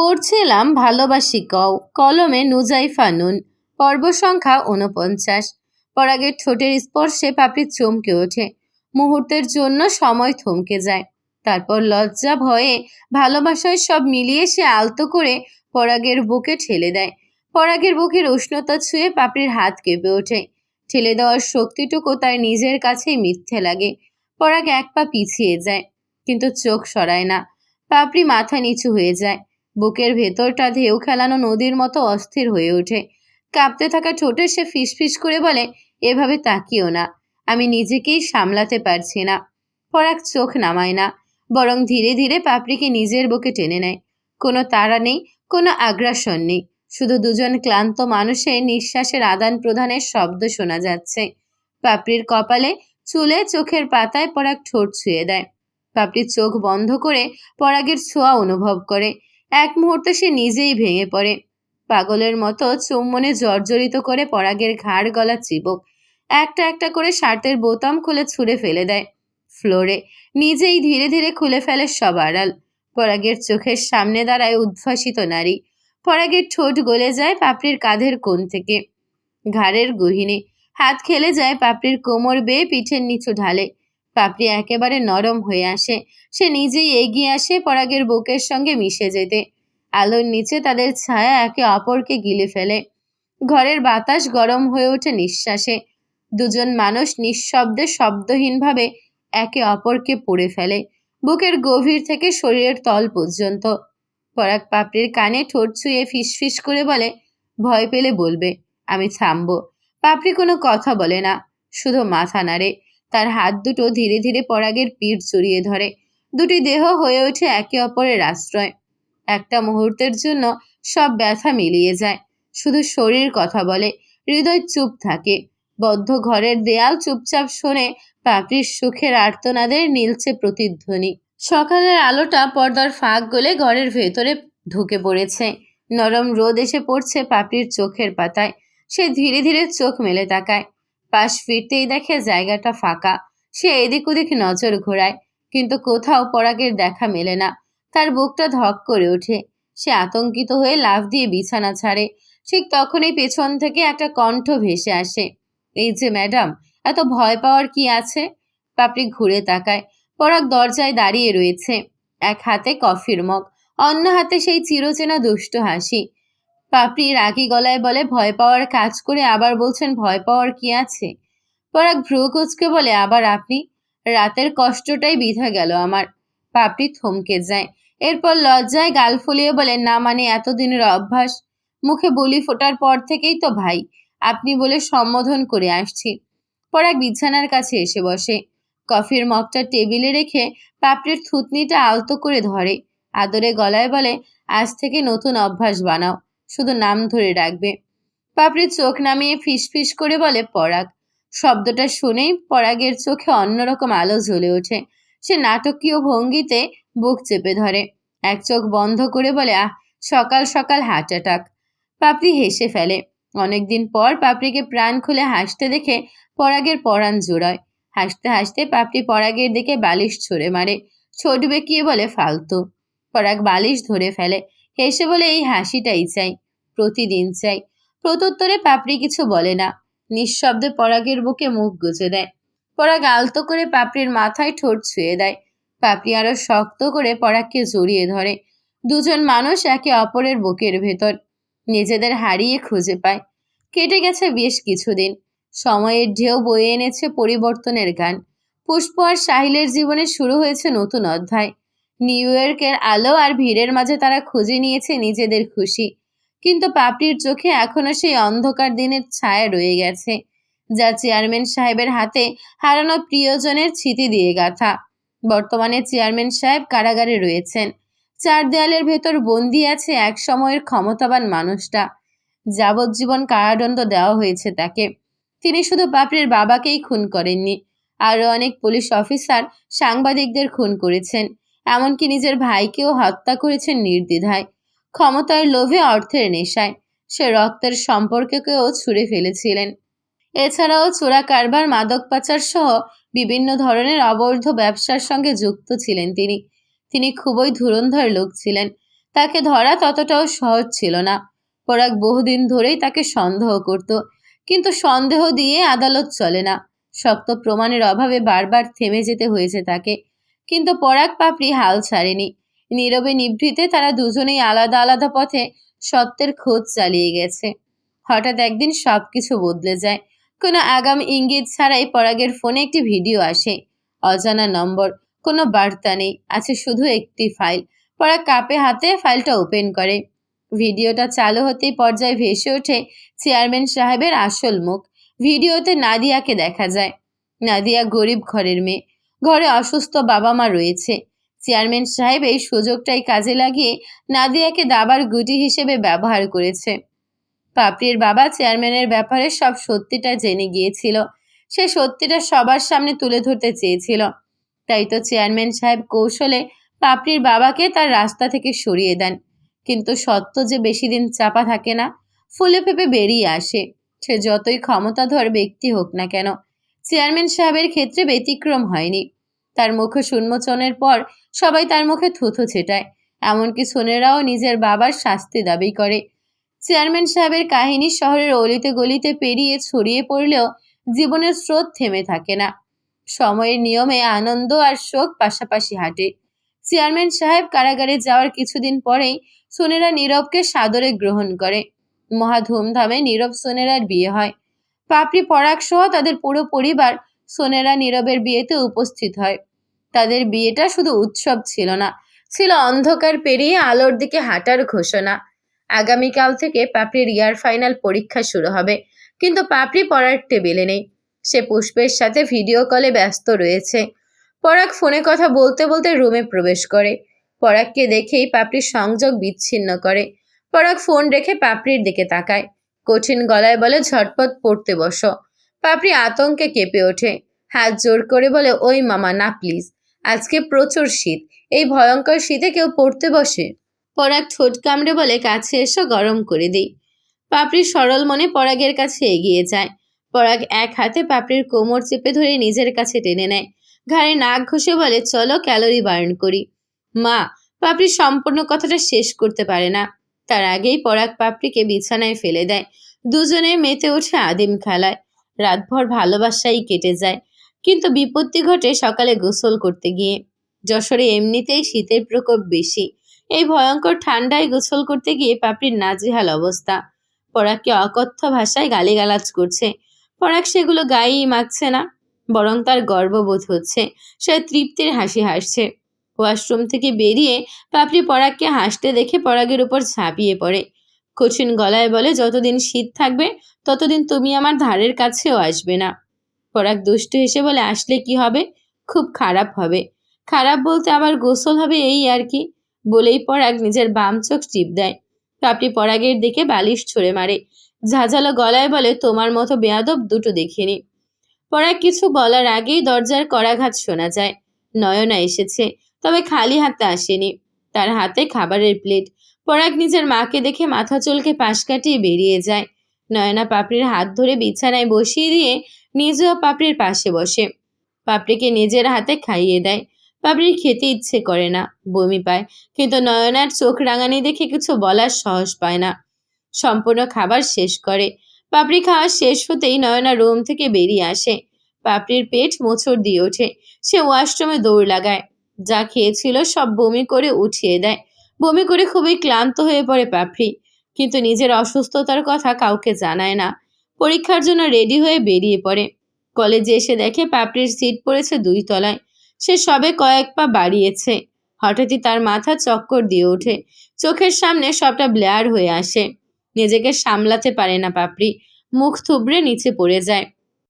পড়ছিলাম ভালোবাসি কও, কলমে নুজাইফা নুন, পর্ব সংখ্যা উনপঞ্চাশ পরাগের ঠোঁটের স্পর্শে পাপড়ি চমকে ওঠে, মুহূর্তের জন্য সময় থমকে যায়। তারপর লজ্জা ভয়ে ভালোবাসায় সব মিলিয়ে সে আলতো করে পরাগের বুকে ঠেলে দেয়। পরাগের বুকের উষ্ণতা ছুঁয়ে পাপড়ির হাত কেঁপে ওঠে। ঠেলে দেওয়ার শক্তিটুকু তার নিজের কাছেই মিথ্যে লাগে। পরাগ এক পা পিছিয়ে যায়, কিন্তু চোখ সরায় না। পাপড়ি মাথা নিচু হয়ে যায়। বুকের ভেতরটা ঢেউ খেলানো নদীর মতো অস্থির হয়ে ওঠে। কাঁপতে থাকা ঠোঁটে সে ফিসফিস করে বলে, এভাবে তাকিও না। আমি নিজেকেই সামলাতে পারছি না পরাগ চোখ নামায় না, বরং ধীরে ধীরে পাপড়িকে নিজের বুকে টেনে নেয়। কোনো তাড়া নেই, কোনো আগ্রাসন নেই। শুধু দুজন ক্লান্ত মানুষের নিঃশ্বাসের আদান প্রদানের শব্দ শোনা যাচ্ছে। পাপড়ির কপালে চুলে চোখের পাতায় পরাগ ঠোঁট ছুঁয়ে দেয়। পাপড়ির চোখ বন্ধ করে পরাগের ছোঁয়া অনুভব করে। এক মুহূর্তে সে নিজেই ভেঙে পড়ে। পাগলের মতো চুম্বনে জর্জরিত করে পরাগের ঘাড় গলা চিবক। একটা একটা করে শার্টের বোতাম খুলে ছুঁড়ে ফেলে দেয়। ফ্লোরে নিজেই ধীরে ধীরে খুলে ফেলে সব আড়াল। পরাগের চোখের সামনে দাঁড়ায় উদ্ভাসিত নারী। পরাগের ঠোঁট গলে যায় পাপড়ির কাঁধের কোণ থেকে। ঘাড়ের গহিনে হাত খেলে যায় পাপড়ির কোমর বেয়ে পিঠের নিচু ঢালে। পাপড়ি একেবারে নরম হয়ে আসে। সে নিজেই এগিয়ে আসে পরাগের বুকের সঙ্গে মিশে যেতে। আলোর নিচে তাদের ছায়া একে অপরকে গিলে ফেলে। ঘরের বাতাস গরম হয়ে ওঠে নিঃশ্বাসে। দুজন মানুষ নিঃশব্দে শব্দহীনভাবে একে অপরকে পড়ে ফেলে। বুকের গভীর থেকে শরীরের তল পর্যন্ত। পরাগ পাপড়ির কানে ঠোঁট ছুঁয়ে ফিসফিস করে বলে, ভয় পেলে বলবে, আমি থামবো। পাপড়ি কোনো কথা বলে না, শুধু মাথা নাড়ে। তার হাত দুটো ধীরে ধীরে পরাগের পিঠ জড়িয়ে ধরে। দুটি দেহ হয়ে ওঠে একে অপরের আশ্রয়। একটা মুহূর্তের জন্য সব ব্যথা মিলিয়ে যায়। শুধু শরীর কথা বলে, হৃদয় চুপ থাকে। বদ্ধ ঘরের দেয়াল চুপচাপ শোনে পাপড়ির সুখের আর্তনাদের নীলছে প্রতিধ্বনি। সকালের আলোটা পর্দার ফাঁক গলে ঘরের ভেতরে ঢুকে পড়েছে। নরম রোদ এসে পড়ছে পাপড়ির চোখের পাতায়। সে ধীরে ধীরে চোখ মেলে তাকায়। পাশ ফিরতেই দেখে জায়গাটা ফাঁকা। সে এদিক ওদিক নজর ঘোরায়, কিন্তু কোথাও পরাগের দেখা মেলে না। তার বুকটা ধক করে ওঠে। সে আতঙ্কিত হয়ে লাফ দিয়ে বিছানা ছাড়ে। ঠিক তখনই পেছন থেকে একটা কণ্ঠ ভেসে আসে। এই যে ম্যাডাম, এত ভয় পাওয়ার কি আছে? পাপড়ি ঘুরে তাকায়। পরাগ দরজায় দাঁড়িয়ে রয়েছে। এক হাতে কফির মগ, অন্য হাতে সেই চিরচেনা দুষ্ট হাসি। পাপড়ি রাগি গলায় বলে, ভয় পাওয়ার কাজ করে আবার বলছেন, ভয় পাওয়ার কি আছে? পরাগ ভ্রু কুচকে বলে, আবার আপনি? রাতের কষ্টটাই বিধা গেল আমার। পাপড়ি থমকে যায়। এরপর লজ্জায় গাল ফুলিয়ে বলে, না মানে এতদিনের অভ্যাস। মুখে বলি ফোটার পর থেকেই তো ভাই। আপনি বলে সম্বোধন করে আসছি। পরাগ বিছানার কাছে এসে বসে। কফির মগটা টেবিলে রেখে পাপড়ির থুতনিটা আলতো করে ধরে। আদরে গলায় বলে, আজ থেকে নতুন অভ্যাস বানাও। শুধু নাম ধরে রাখবে পাপড়ি চোখ নামিয়ে ফিসফিস করে বলে পরাগ। শব্দটা শুনেই পরাগের চোখে অন্যরকম আলো জ্বলে ওঠে। সে নাটকীয় ভঙ্গিতে বুক চেপে ধরে। এক চোখ বন্ধ করে বলে, আহ, সকাল সকাল হার্ট অ্যাটাক। পাপড়ি হেসে ফেলে। অনেকদিন পর পাপড়িকে প্রাণ খুলে হাসতে দেখে পরাগের পরাণ জোড়ায়। হাসতে হাসতে পাপড়ি পরাগের দিকে বালিশ ছুঁড়ে মারে। ছোট বেঁকিয়ে বলে, ফালতু। পরাগ বালিশ ধরে ফেলে। হেসে বলে, এই হাসিটাই চাই, প্রতিদিন চাই। প্রত্যুত্তরে পাপড়ি কিছু বলে না। নিঃশব্দে পরাগের বুকে মুখ গুজে দেয়। পরাগ আলতো করে পাপড়ির মাথায় ঠোঁট ছুঁয়ে দেয়। পাপড়ি আরও শক্ত করে পরাগকে জড়িয়ে ধরে। দুজন মানুষ একে অপরের বুকের ভেতর, নিজেদের হারিয়ে খুঁজে পায়। কেটে গেছে বেশ কিছুদিন। সময়ের ঢেউ বয়ে এনেছে পরিবর্তনের গান। পুষ্প আর সাহিলের জীবনে শুরু হয়েছে নতুন অধ্যায়। নিউ ইয়র্কের আলো আর ভিড়ের মাঝে তারা খুঁজে নিয়েছে নিজেদের খুশি। কিন্তু পাপড়ির চোখে এখনও সেই অন্ধকার দিনের ছায়া রয়ে গেছে, যা চেয়ারম্যান সাহেবের হাতে হারানো প্রিয়জনের স্মৃতি দিয়ে গাথা। বর্তমানে চেয়ারম্যান সাহেব কারাগারে রয়েছেন। চার দেয়ালের ভেতর বন্দি আছে এক সময়ের ক্ষমতাবান মানুষটা। যাবজ্জীবন কারাদণ্ড দেওয়া হয়েছে তাকে। তিনি শুধু পাপড়ির বাবাকেই খুন করেননি, আরও অনেক পুলিশ অফিসার সাংবাদিকদের খুন করেছেন। এমনকি নিজের ভাইকেও হত্যা করেছেন নির্দ্বিধায়। ক্ষমতার লোভে অর্থের নেশায়। সে রক্তের সম্পর্ককেও ছুঁড়ে ফেলেছিলেন। এছাড়াও চোরা কারবার, মাদক পাচার সহ বিভিন্ন ধরনের অবৈধ ব্যবসার সঙ্গে যুক্ত ছিলেন তিনি। তিনি খুবই ধুরন্ধর লোক ছিলেন। তাকে ধরা ততটাও সহজ ছিল না। পরাগ বহুদিন ধরেই তাকে সন্দেহ করত। কিন্তু সন্দেহ দিয়ে আদালত চলে না। শক্ত প্রমাণের অভাবে বারবার থেমে যেতে হয়েছে তাকে। কিন্তু পরাগ পাপড়ি হাল ছাড়েনি। নীরবে নিভৃতে তারা দুজনেই আলাদা আলাদা পথে সত্যের খোঁজ চালিয়ে গেছে। হঠাৎ একদিন সব কিছু বদলে যায়। কোনো আগাম ইঙ্গিত ছাড়াই পরাগের ফোনে একটি ভিডিও আসে। অজানা নম্বর, কোনো বার্তা নেই, আছে শুধু একটি ফাইল। পরাগ কাপে হাতে ফাইলটা ওপেন করে। ভিডিওটা চালু হতেই পর্যায়ে ভেসে ওঠে চেয়ারম্যান সাহেবের আসল মুখ। ভিডিওতে নাদিয়াকে দেখা যায়। নাদিয়া গরিব ঘরের মেয়ে। ঘরে অসুস্থ বাবা মা রয়েছে। চেয়ারম্যান সাহেব এই সুযোগটাই কাজে লাগিয়ে নাদিয়াকে দাবার গুটি হিসেবে ব্যবহার করেছে। পাপড়ির বাবা চেয়ারম্যানের ব্যাপারে সব সত্যিটা জেনে গিয়েছিল। সে সত্যিটা সবার সামনে তুলে ধরতে চেয়েছিল। তাই তো চেয়ারম্যান সাহেব কৌশলে পাপড়ির বাবাকে তার রাস্তা থেকে সরিয়ে দেন। কিন্তু সত্য যে বেশি দিন চাপা থাকে না, ফুলে ফেপে বেরিয়ে আসে। সে যতই ক্ষমতাধর ব্যক্তি হোক না কেন চেয়ারম্যান সাহেবের ক্ষেত্রে ব্যতিক্রম হয়নি। তার মুখ উন্মোচনের পর সবাই তার মুখে থুথু ছেটায়, এমনকি সোনেরাও নিজের বাবার শাস্তি দাবি করে। চেয়ারম্যান সাহেবের কাহিনী শহরের অলিতে গলিতে পেরিয়ে ছড়িয়ে পড়লেও জীবনের স্রোত থেমে থাকে না। সময়ের নিয়মে আনন্দ আর শোক পাশাপাশি হাঁটে। চেয়ারম্যান সাহেব কারাগারে যাওয়ার কিছুদিন পরেই সোনেরা নীরবকে সাদরে গ্রহণ করে। মহা ধুমধামে নীরব সোনেরার বিয়ে হয়। পাপড়ি পরাগ সহ তাদের পুরো পরিবার সোনেরা নীরবের বিয়েতে উপস্থিত হয়। তাদের বিয়েটা শুধু উৎসব ছিল না, ছিল অন্ধকার পেরিয়ে আলোর দিকে হাঁটার ঘোষণা। আগামীকাল থেকে পাপড়ির ইয়ার ফাইনাল পরীক্ষা শুরু হবে, কিন্তু পাপড়ি পড়ার টেবিলে নেই। সে পুষ্পের সাথে ভিডিও কলে ব্যস্ত রয়েছে। পরাগ ফোনে কথা বলতে বলতে রুমে প্রবেশ করে। পরাগকে দেখেই পাপড়ির সংযোগ বিচ্ছিন্ন করে। পরাগ ফোন রেখে পাপড়ির দিকে তাকায়। কঠিন গলায় বলে, ঝটপট পড়তে বসো। পাপড়ি আতঙ্কে কেঁপে ওঠে। হাত জোর করে বলে, ওই মামা, না প্লিজ। আজকে প্রচুর শীত। এই ভয়ঙ্কর শীতে কেউ পড়তে বসে? পরাগ ঠোঁট কামড়ে বলে, কাছে এসো, গরম করে দিই। পাপড়ি সরল মনে পরাগের কাছে এগিয়ে যায়। পরাগ এক হাতে পাপড়ির কোমর চেপে ধরে নিজের কাছে টেনে নেয়। ঘাড়ে নাক ঘষে বলে, চলো, ক্যালোরি বার্ন করি। মা পাপড়ি সম্পূর্ণ কথাটা শেষ করতে পারে না। তার আগেই পরাগ পাপড়িকে বিছানায় ফেলে দেয়। দুজনে মেতে ওঠে আদিম খেলায়। রাতভর ভালোবাসাই কেটে যায়। কিন্তু বিপত্তি ঘটে সকালে গোসল করতে গিয়ে। যশোরে এমনিতেই শীতের প্রকোপ বেশি। এই ভয়ঙ্কর ঠান্ডায় গোসল করতে গিয়ে পাপড়ির নাজেহাল অবস্থা। পরাগকে অকথ্য ভাষায় গালিগালাজ করছে। পরাগ সেগুলো গায়েই মাখছে না, বরং তার গর্ববোধ হচ্ছে। সে তৃপ্তির হাসি হাসছে। ওয়াশরুম থেকে বেরিয়ে পাপড়ি পরাগকে হাসতে দেখে পরাগের উপর ঝাঁপিয়ে পড়ে। কঠিন গলায় বলে, যতদিন শীত থাকবে, ততদিন তুমি আমার ধারের কাছেও আসবে না। পরাগ দুষ্ট হেসে বলে, আসলে কি হবে? খুব খারাপ হবে। খারাপ বলতে আবার গোসল হবে এই আর কি। বলেই পরাগ নিজের বাম চোখ টিপ দেয়। পাপড়ি পরাগের দিকে বালিশ ছড়ে মারে। ঝাঁঝালো গলায় বলে, তোমার মতো বেয়াদব দুটো দেখিনি। পরাগ কিছু বলার আগেই দরজার করাঘাত শোনা যায়। নয়না এসেছে। তবে খালি হাতে আসেনি। তার হাতে খাবারের প্লেট। পরাগ নিজের মাকে দেখে মাথা চুলকে পাশ কাটিয়ে বেরিয়ে যায়। নয়না পাপড়ির হাত ধরে বিছানায় বসিয়ে দিয়ে নিজেও পাপড়ির পাশে বসে। পাপড়িকে নিজের হাতে খাইয়ে দেয়। পাপড়ির খেতে ইচ্ছে করে না, বমি পায়, কিন্তু নয়নার চোখ রাঙানি দেখে কিছু বলার সাহস পায় না। সম্পূর্ণ খাবার শেষ করে। পাপড়ি খাওয়া শেষ হতেই নয়না রুম থেকে বেরিয়ে আসে। পাপড়ির পেট মোচড় দিয়ে ওঠে। সে ওয়াশরুমে দৌড় লাগায়। যা খেয়েছিল সব বমি করে উঠিয়ে দেয়। বমি করে খুবই ক্লান্ত হয়ে পড়ে পাপড়ি। কিন্তু নিজের অসুস্থতার কথা কাউকে জানায় না। পরীক্ষার জন্য রেডি হয়ে বেরিয়ে পড়ে। কলেজে এসে দেখে পাপড়ির সিট পড়েছে দুই তলায়। সে সবে কয়েক পা বাড়িয়েছে। হঠাৎই তার মাথা চক্কর দিয়ে ওঠে। চোখের সামনে সবটা ব্লেয়ার হয়ে আসে। নিজেকে সামলাতে পারে না পাপড়ি। মুখ থুবড়ে নিচে পড়ে যায়।